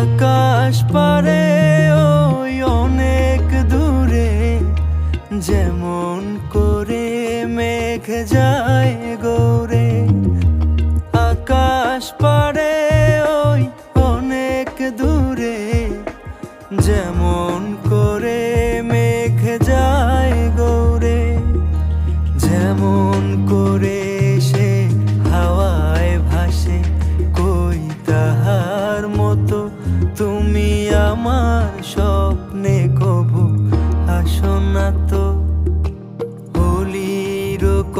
আকাশ পারে ওই অনেক দূরে যেমন করে মেঘ যায় গৌরে। আকাশ পারে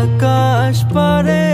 আকাশ পারে